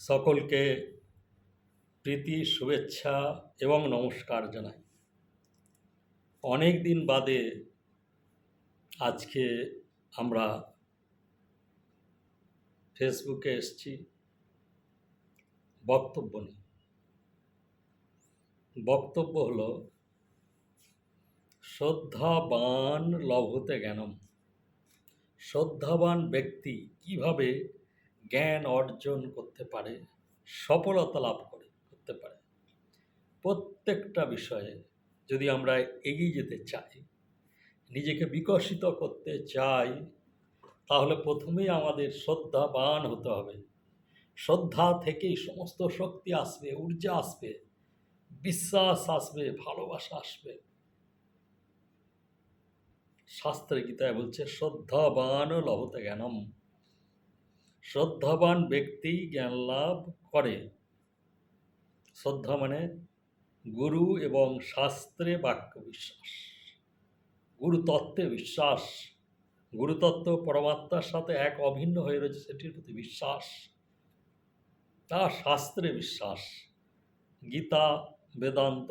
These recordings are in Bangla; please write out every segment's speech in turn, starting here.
সকলকে প্রীতি, শুভেচ্ছা এবং নমস্কার জানাই। অনেক দিন বাদে আজকে আমরা ফেসবুকে এসছি বক্তব্য নিয়ে। বক্তব্য হলো, শ্রদ্ধাবান লভতে জ্ঞানম। শ্রদ্ধাবান ব্যক্তি কীভাবে জ্ঞান অর্জন করতে পারে, সফলতা লাভ করে, করতে পারে। প্রত্যেকটা বিষয়ে যদি আমরা এগিয়ে যেতে চাই, নিজেকে বিকশিত করতে চাই, তাহলে প্রথমেই আমাদের শ্রদ্ধাবান হতে হবে। শ্রদ্ধা থেকেই সমস্ত শক্তি আসবে, ঊর্জা আসবে, বিশ্বাস আসবে, ভালোবাসা আসবে। শাস্ত্রে গীতায় বলছে, শ্রদ্ধাবান লভতে জ্ঞানম। শ্রদ্ধাবান ব্যক্তি জ্ঞান লাভ করে। শ্রদ্ধা মানে গুরু এবং শাস্ত্রে বাক্য বিশ্বাস। গুরুতত্ত্বে বিশ্বাস। গুরুতত্ত্ব পরমাত্মার সাথে এক অভিন্ন হয়ে রয়েছে সেটির প্রতি বিশ্বাস। তা শাস্ত্রে বিশ্বাস। গীতা, বেদান্ত,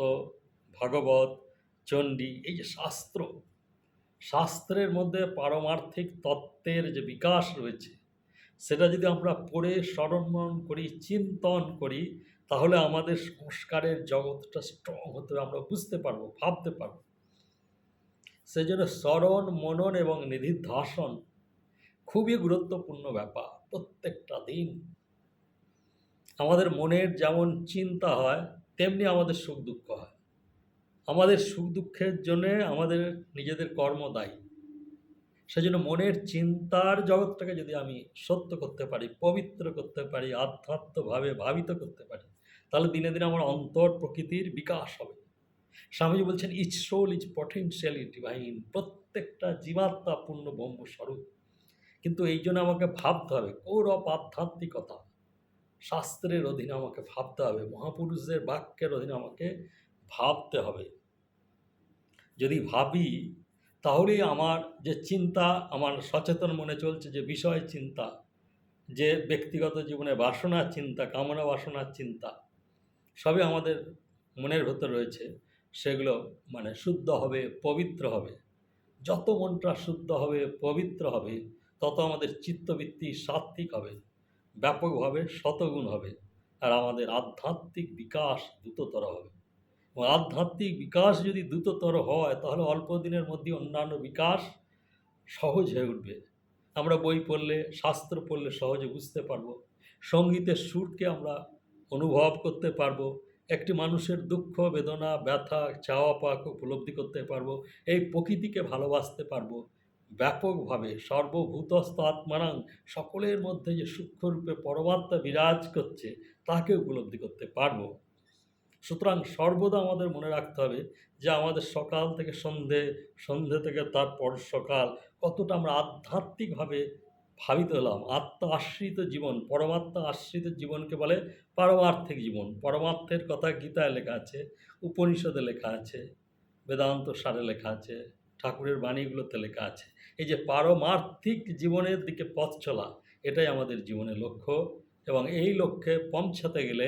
ভাগবত, চণ্ডী, এই যে শাস্ত্র, শাস্ত্রের মধ্যে পারমার্থিক তত্ত্বের যে বিকাশ রয়েছে সেটা যদি আমরা পড়ে স্মরণ করি, চিন্তন করি, তাহলে আমাদের সংস্কারের জগৎটা স্ট্রং হতে আমরা বুঝতে পারব, ভাবতে পারব। সেই জন্য স্মরণ, মনন এবং নিধিধ্যাসন খুবই গুরুত্বপূর্ণ ব্যাপার প্রত্যেকটা দিন। আমাদের মনের যেমন চিন্তা হয়, তেমনি আমাদের সুখ দুঃখ হয়। আমাদের সুখ দুঃখের জন্যে আমাদের নিজেদের কর্ম দায়ী সেজন্য মনের চিন্তার জগৎটাকে যদি আমি সত্য করতে পারি, পবিত্র করতে পারি, আধ্যাত্মভাবে ভাবিত করতে পারি, তাহলে দিনে দিনে আমার অন্তর প্রকৃতির বিকাশ হবে। স্বামীজি বলছেন is soul is potentially divine. প্রত্যেকটা জীবাত্মা পূর্ণ ব্রহ্ম স্বরূপ। কিন্তু এই জন্য আমাকে ভাবতে হবে, কৌরব আধ্যাত্মিকতা। শাস্ত্রের অধীনে আমাকে ভাবতে হবে, মহাপুরুষদের বাক্যের অধীনে আমাকে ভাবতে হবে। যদি ভাবি তাহলেই আমার যে চিন্তা, আমার সচেতন মনে চলছে যে বিষয় চিন্তা, যে ব্যক্তিগত জীবনে বাসনার চিন্তা, কামনা বাসনার চিন্তা, সবই আমাদের মনের ভেতর রয়েছে। সেগুলো মানে শুদ্ধ হবে, পবিত্র হবে। যত মনটা শুদ্ধ হবে, পবিত্র হবে, তত আমাদের চিত্তবৃত্তি সাত্ত্বিক হবে, ব্যাপকভাবে শতগুণ হবে, আর আমাদের আধ্যাত্মিক বিকাশ দ্রুততর হবে। আধ্যাত্মিক বিকাশ যদি দ্রুততর হয়, তাহলে অল্প দিনের মধ্যে অন্যান্য বিকাশ সহজ হয়ে উঠবে। আমরা বই পড়লে, শাস্ত্র পড়লে সহজে বুঝতে পারব। সঙ্গীতের সুরকে আমরা অনুভব করতে পারব। একটি মানুষের দুঃখ, বেদনা, ব্যথা, চাওয়া পাওয়াকে উপলব্ধি করতে পারব। এই প্রকৃতিকে ভালোবাসতে পারব। ব্যাপকভাবে সর্বভূতস্থ আত্মারাং সকলের মধ্যে যে সূক্ষ্মরূপে পরমাত্মা বিরাজ করছে, তাকে উপলব্ধি করতে পারব। সুতরাং সর্বদা আমাদের মনে রাখতে হবে যে আমাদের সকাল থেকে সন্ধে সন্ধে থেকে তারপর সকাল, কতটা আমরা আধ্যাত্মিকভাবে ভাবিত হলাম। আত্মা আশ্রিত জীবন, পরমাত্মা আশ্রিত জীবনকে বলে পারমার্থিক জীবন। পরমার্থের কথা গীতায় লেখা আছে, উপনিষদে লেখা আছে, বেদান্ত সারে লেখা আছে, ঠাকুরের বাণীগুলোতে লেখা আছে। এই যে পারমার্থিক জীবনের দিকে পথ চলা, এটাই আমাদের জীবনের লক্ষ্য এবং এই লক্ষ্যে পৌঁছাতে গেলে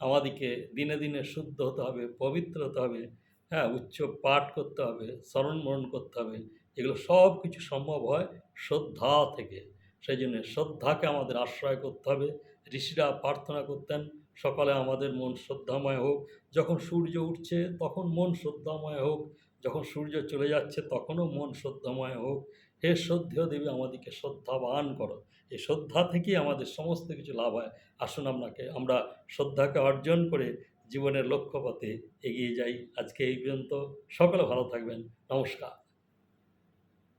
আমাদেরকে দিনে দিনে শুদ্ধ হতে হবে, পবিত্র হতে হবে হ্যাঁ উচ্চ পাঠ করতে হবে, স্মরণ মরণ করতে হবে, এগুলো সব কিছু সম্ভব হয় শ্রদ্ধা থেকে। সেই জন্য শ্রদ্ধাকে আমাদের আশ্রয় করতে হবে, ঋষিরা প্রার্থনা করতেন, সকালে আমাদের মন শ্রদ্ধাময় হোক, যখন সূর্য উঠছে তখন মন শ্রদ্ধাময় হোক যখন সূর্য চলে যাচ্ছে, তখনও মন শ্রদ্ধাময় হোক। হে শ্রদ্ধেয় দেবী আমাদেরকে শ্রদ্ধাবান করো। এই শ্রদ্ধা থেকেই আমাদের সমস্ত কিছু লাভ হয়। আসুন আপনাকে, আমরা শ্রদ্ধাকে অর্জন করে জীবনের লক্ষ্যপথে এগিয়ে যাই। আজকে এই পর্যন্ত। সকলে ভালো থাকবেন। নমস্কার।